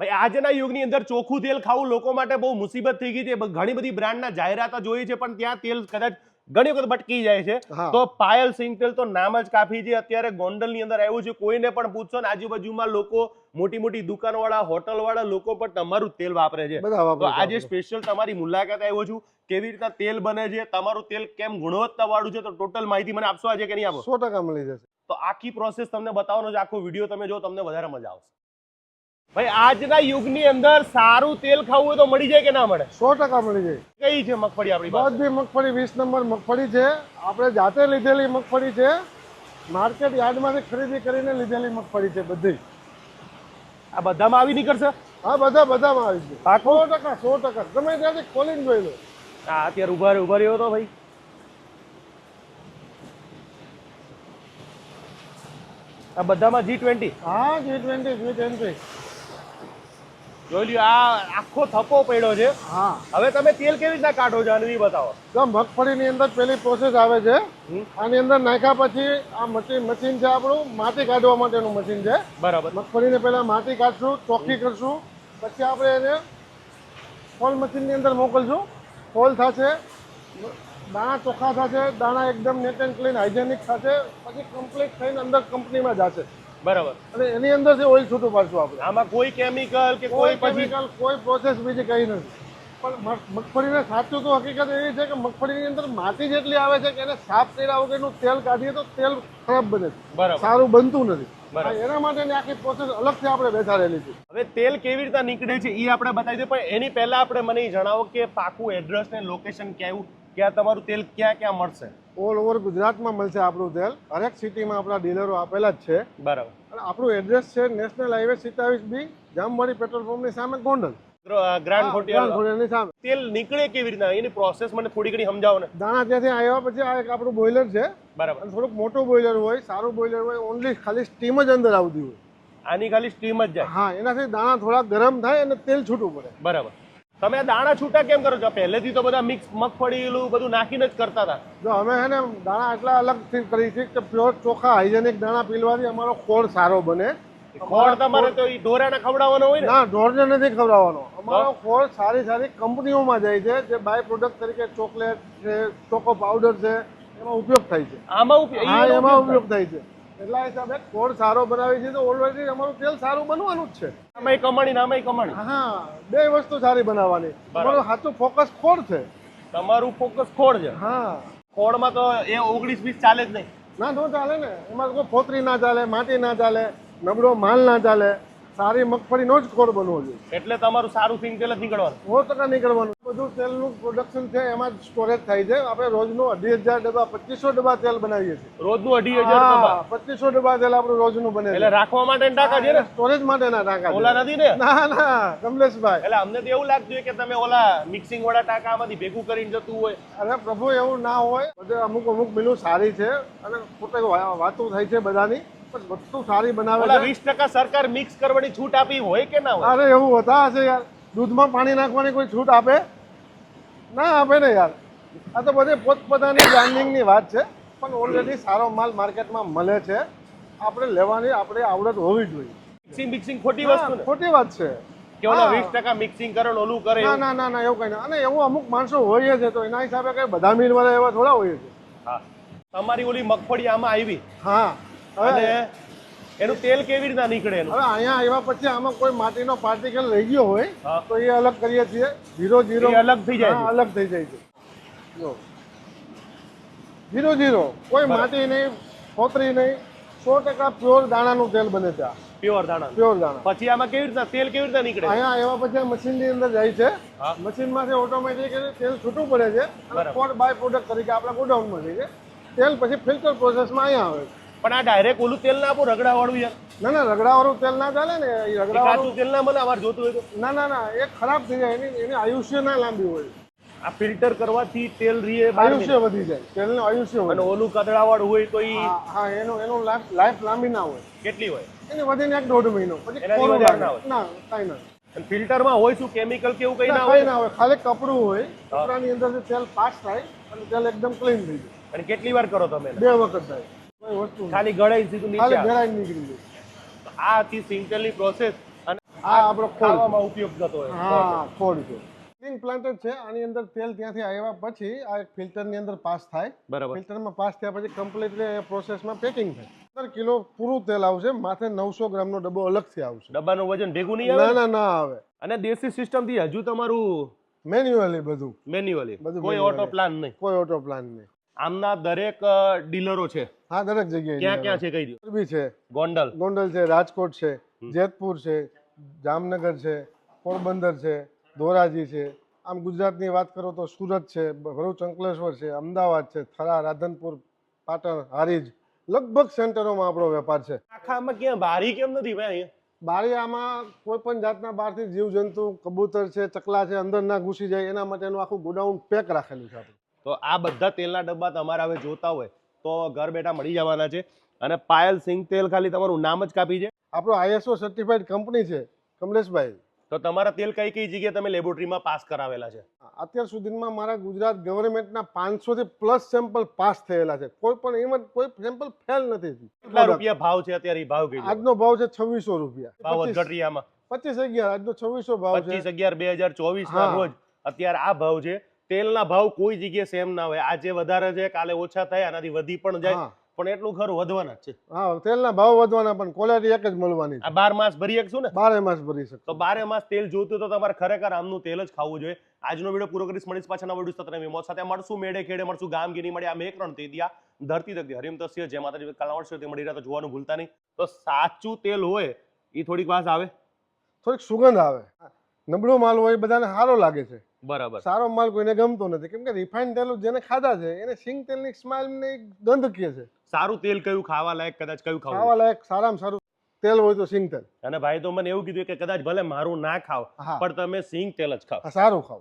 ભાઈ આજના યુગની અંદર ચોખ્ખું તેલ ખાવું લોકો માટે બહુ મુસીબત થઈ ગઈ છે. ઘણી બધી બ્રાન્ડના જાહેરાતો જોઈએ છે પણ ત્યાં તેલ કદાચ ઘણી વખત ભટકી જાય છે. તો પાયલ સિંગ તેલ તો નામ જ કાફી છે. અત્યારે ગોંડલની અંદર આવ્યું છે. કોઈને પણ પૂછશો ને આજુબાજુમાં લોકો મોટી મોટી દુકાનવાળા હોટલવાળા લોકો પણ તમારું તેલ વાપરે છે. તો આજે સ્પેશિયલ તમારી મુલાકાત આવ્યો છું. કેવી રીતના તેલ બને છે તમારું તેલ કેમ ગુણવત્તા વાળું છે તો ટોટલ માહિતી મને આપશો આજે કે નહીં આપો? સો ટકા મળી જશે. તો આખી પ્રોસેસ તમને બતાવવાનો જ આખો વીડિયો તમે જો તમને વધારે મજા આવશે. ભાઈ આજના યુગની અંદર સારું તેલ ખાવું હોય તો મળી જાય કે ના મળે? સો ટકા મળી જાય. કઈ છે મગફળી આપણી બધી મગફળી વીસ નંબર મગફળી છે. આપણે જાતે લીધેલી મગફળી છે. માર્કેટ યાર્ડમાંથી ખરીદી કરીને લીધેલી મગફળી છે બધી. આ બધામાં આવી નીકળશે? હા બધા બધામાં આવી છે? સો ટકા સો ટકા. તમે ત્યાંથી ખોલીને જોઈ લો. હા અત્યારે ઊભા ઊભા રહ્યો હતો ભાઈ. આ બધામાં જી ટ્વેન્ટી હા જી ટ્વેન્ટી જી ટ્વેન્ટી જોઈ લ્યો આ આખો થપ્પો પડ્યો છે. હા. હવે તમે તેલ કેવી રીતના કાઢો છો ઈ બતાવો. તો મગફળીની અંદર પેલી પ્રોસેસ આવે છે. આની અંદર નાખ્યા પછી આ મશીન મશીન છે આપણું માટી કાઢવા માટેનું મશીન છે. બરાબર. મગફળીને પહેલા માટી કાઢશું ચોખ્ખી કરશું પછી આપણે એને ફોલ મશીનની અંદર મોકલશું. ફોલ થશે દાણા ચોખ્ખા થશે દાણા એકદમ નેટ એન્ડ ક્લીન હાઇજેનિક થશે પછી કમ્પ્લીટ થઈને અંદર કંપનીમાં જશે. બરાબર. અને એની અંદરથી ઓઇલ છૂટું પાડશું આપણે. આમાં કોઈ કેમિકલ કે કોઈ કેમિકલ કોઈ પ્રોસેસ બીજી કઈ નથી. પણ મગ- મગફળીને સાચું તો હકીકત એવી છે કે મગફળીની અંદર માટી જેટલી આવે છે કે એને સાફ કર્યા વગરનું તેલ કાઢીએ તો તેલ ખરાબ બને છે. સારું બનતું નથી. એના માટેની આખી પ્રોસેસ અલગથી આપણે બેસાડેલી છે. હવે તેલ કેવી રીતના નીકળે છે એ આપણે બતાવી દઈએ પણ એની પહેલા આપણે મને એ જણાવો કે પાકું એડ્રેસ ને લોકેશન કેવું ક્યાં તમારું તેલ ક્યાં ક્યાં મળશે? ઓલ ઓવર ગુજરાતમાં મળશે આપણું તેલ. હરેક સિટીમાં આપણા ડીલરો આપેલા જ છે. બરાબર. અને આપણું એડ્રેસ છે નેશનલ હાઈવે સિતાવીસ બી જામવાડી પેટ્રોલ પંપની સામે ગોંડલ. ગ્રાન્ડ સામે. તેલ નીકળે કેવી રીતના? એની પ્રોસેસ મને થોડી ઘણી સમજાવો ને. દાણા ત્યાંથી આવ્યા પછી આ એક આપણું બોઇલર છે. બરાબર. થોડુંક મોટું બોઈલર હોય સારું બોઇલર હોય ઓનલી ખાલી સ્ટીમ જ અંદર આવતી હોય. આની ખાલી સ્ટીમ જ જાય. હા એનાથી દાણા થોડા ગરમ થાય અને તેલ છૂટું પડે. બરાબર. તમે દાણા છૂટા કેમ કરો છો? પહેલેથી તો બધા મિક્સ મગફળી એલું બધું નાખીને જ કરતા હતા. જો અમે હે ને દાણા એટલા અલગથી કરી છે કે પ્યોર ચોખ્ખા હાઇજેનિક દાણા પીલવાથી અમારો ખોળ સારો બને. ખોળ તમારે તો ઢોરાને ખવડાવવાનો હોય ને? ના ઢોરને નથી ખવડાવવાનો. અમારો ખોળ સારી સારી કંપનીઓમાં જાય છે જે બાય પ્રોડક્ટ તરીકે ચોકલેટ છે ચોકો પાવડર છે એમાં ઉપયોગ થાય છે. આમાં ઉપયોગ હા એમાં ઉપયોગ થાય છે. એટલા હિસાબે ખોળ સારો બનાવી છે તો ઓલરેડી અમારું તેલ સારું બનવાનું જ છે. થાય. કમાણી ને આમાંય કમાણી. હા બે વસ્તુ સારી બનાવવાની. અમારું સાચું ફોકસ ખોળ છે. તમારું ફોકસ ખોળ છે. હા. ખોળમાં તો એ ઓગણીસ વીસ ચાલે જ નહીં. ના તો ચાલે ને. એમાં કોઈ ફોતરી ના ચાલે માટી ના ચાલે નબળો માલ ના ચાલે. સારી મગફળીનો જ ખોર બનવો જોઈએ. એટલે તમારું સારું સિંગ તેલ જ નીકળવાનું. સો ટકા નીકળવાનું. બધું તેલનું પ્રોડક્શન છે એમાં જ સ્ટોરેજ થાય છે. આપણે રોજનું અઢી હજાર ડબ્બા પચીસો ડબ્બા તેલ બનાવીએ છીએ. રોજનું અઢી હજાર પચીસો ડબ્બા તેલ આપણું રોજનું બને એટલે રાખવા માટે ટાંકા છે ને? સ્ટોરેજ માટેના ટાંકા ઓલા નથી ને? ના ના કમલેશભાઈ. એટલે અમને તો એવું લાગતું કે તમે ઓલા મિક્સિંગ વાળા ટાંકા આમાંથી ભેગું કરીને જતું હોય. અરે પ્રભુ એવું ના હોય. બધે અમુક અમુક મિલું સારી છે. અને પોતે વાતો થાય છે બધાની. પણ વસ્તુ સારી બનાવે છે. વીસ ટકા સરકાર મિક્સ કરવાની છૂટ આપી હોય કે ના હોય? અરે એવું હોતા હશે યાર. દૂધમાં પાણી નાખવાની કોઈ છૂટ આપે? ના આપે ને યાર. આ તો બધે પોતપોતાની બ્રાન્ડિંગની વાત છે પણ ઓલરેડી સારો માલ માર્કેટમાં મળે છે. આપણે લેવાની આપણે આવડત હોવી જોઈએ. મિક્સિંગ મિક્સિંગ ખોટી વસ્તુ ખોટી વાત છે. કે ઓલા હા. વીસ ટકા મિક્સિંગ કરે ઓલું કરે ના ના ના ના એવું કઈ ના. અને એવું અમુક માણસો હોય છે તો એના હિસાબે કઈ બધા મિલ વાળા એવા થોડા હોય છે. હા. તમારી ઓલી મગફળી આમાં આવી? હા. અને એનું તેલ કેવી રીતના નીકળે એનું? હવે અહીંયા આવ્યા પછી આમાં કોઈ માટીનો પાર્ટિકલ રહી ગયો હોય તો એ અલગ કરીએ છીએ. ઝીરો ઝીરો અલગ થઈ જાય અલગ થઈ જાય છે. જો. ઝીરો ઝીરો કોઈ માટી નહીં ફોતરી નહીં. સો ટકા પ્યોર દાણાનું તેલ બને છે પ્યોર દાણા પ્યોર દાણા. પછી આમાં કેવી રીતના તેલ કેવી રીતના નીકળે? અહીંયા આવ્યા પછી મશીનની અંદર જાય છે. મશીનમાંથી ઓટોમેટિક તેલ છૂટું પડે છે. અને બાય પ્રોડક્ટ તરીકે આપણા ગોડાઉનમાં છે. તેલ પછી ફિલ્ટર પ્રોસેસમાં અહીંયા આવે છે. પણ આ ડાયરેક્ટ ઓલું તેલ ના આપો રગડા વાળું યાર. ના ના રગડાવાળું તેલ ના ચાલે ને એ રગડાવાળું તેલ ના મને અમારે જોતું હોય તો. ના ના ના એ ખરાબ થઈ જાય એની એની આયુષ્ય ના લાંબી હોય. આ ફિલ્ટર કરવાથી તેલ રીએ આયુષ્ય વધી જાય તેલનું આયુષ્ય અને ઓલું કદડા વાળું હોય તો ઈ હા એનો એનો લાઈફ લાંબી ના હોય. કેટલી હોય? એને વધીને એક દોઢ મહિનો પછી કોરું વધારે લાગે. ના ના કાંઈ ના. ફિલ્ટરમાં હોય શું? કેમિકલ કેવું કઈ ના ના, હોય? ના હોય. ખાલી કપડું હોય કપડાની અંદરથી તેલ પાસ થાય અને તેલ એકદમ ક્લીન થઈ જાય. અને કેટલી વાર કરો તમે બે વખત થાય. ખાલી ગળાઈ સીધું નીચે ગળાઈ નીકળી આ હતી સિંગતેલની પ્રોસેસ અને આ આપણો ખાવામાં ઉપયોગ થતો હોય. હા ખોળ છે. ક્લીન પ્લાન્ટ છે આની અંદર તેલ ત્યાંથી આવ્યા પછી આ એક ફિલ્ટરની અંદર પાસ થાય. બરાબર. ફિલ્ટરમાં પાસ થયા પછી કમ્પ્લીટલી પ્રોસેસમાં પેકિંગ થાય. પંદર કિલો પૂરું તેલ આવશે માથે નવસો ગ્રામનો ડબ્બો અલગથી આવશે. ડબ્બાનું વજન ભેગું નહીં ના આવે? ના ના આવે. અને દેશી સિસ્ટમથી હજુ તમારું મેન્યુઅલી બધું. મેન્યુઅલી બધું કોઈ ઓટો પ્લાન નહીં. કોઈ ઓટો પ્લાન નહીં. આમના દરેક ડીલરો છે. હા દરેક જગ્યાએ ક્યાં ક્યાં છે કઈ મોરબી છે ગોંડલ. ગોંડલ છે રાજકોટ છે જેતપુર છે જામનગર છે પોરબંદર છે ધોરાજી છે. આમ ગુજરાતની વાત કરો તો સુરત છે ભરૂચ અંકલેશ્વર છે અમદાવાદ છે થરા રાધનપુર પાટણ હારીજ. લગભગ સેન્ટરોમાં આપણો વેપાર છે. આખામાં ક્યાં? બારી કેમ નથી ભાઈ અહીંયા? બારીયામાં કોઈ પણ જાતના બહારથી જીવજંતુ કબૂતર છે ચકલા છે અંદર ના ઘૂસી જાય એના માટેનું આખું ગોડાઉન પેક રાખેલું છે આપણે. તો આ બધા તેલના ડબ્બા તમારે હવે જોતા હોય તો ઘર બેઠા મળી જવાના છે. અને પાયલ સિંગ તેલ ખાલી તમારું નામ જ કાપી છે. આપણો આઈએસઓ સર્ટિફાઈડ કંપની છે કમલેશભાઈ. તો તમારા તેલ કઈ કઈ જગ્યાએ તમે લેબોરેટરીમાં પાસ કરાવેલા છે? અત્યાર સુધીમાં મારા ગુજરાત ગવર્મેન્ટના પાંચસો થી પ્લસ સેમ્પલ પાસ થયેલા છે. કોઈ પણ એમાં કોઈ સેમ્પલ ફેલ નથી કેટલા રૂપિયા ભાવ છે અત્યારે ભાવ આજનો ભાવ છે છવ્વીસો રૂપિયા. ભાવ પચીસ- પચીસ અગિયાર આજનો છવ્વીસો ભાવ છે. પચીસ અગિયાર બે હજાર ચોવીસ ના રોજ અત્યારે આ ભાવ છે. તેલના ભાવ કોઈ જગ્યાએ સેમ ના હોય. આજે વધારે છે કાલે ઓછા થાય આનાથી વધી પણ જાય. પણ એટલું ખરું વધવાના છે. હા તેલના ભાવ વધવાના પણ ક્વોલિટી એક જ મળવાની આ બાર માસ ભરી શકશું ને? બારે માસ ભરી તો શકશો બારે માસ તેલ જોતું તો તમારે ખરેખર આમનું તેલ જ ખાવું જોઈએ. આજનો વીડિયો પૂરો કરીશ. મળીશ પાછાના વીડિયો સાથે. નવી મોત સાથે મળશું. મેળે ખેડે મળશું. ગામ ગીરી મળ્યા આ મેં ત્રણ તે દિયા. ધરતી તક હરિમ તસ્ય. જે માતાજી. કલાવડ છે તે મળી રહ્યા તો જોવાનું ભૂલતા નહીં. તો સાચું તેલ હોય એ થોડીક વાસ આવે. થોડીક સુગંધ આવે. નબળો માલ હોય બધાને સારો લાગે છે. બરાબર. સારો માલ કોઈને ગમતો નથી. કેમ કે રિફાઇન તેલ જેને ખાધા છે એને સિંગ તેલની સ્માઇલ ને ગંધ કે છે. સારું તેલ કયું ખાવા લાયક કદાચ કયું ખાવું? ખાવા લાયક સારામાં સારું તેલ હોય તો સિંગ તેલ. અને ભાઈ તો મને એવું કીધું કે કદાચ ભલે મારું ના ખાવ પણ તમે સિંગ તેલ જ ખાવ. સારું ખાવ.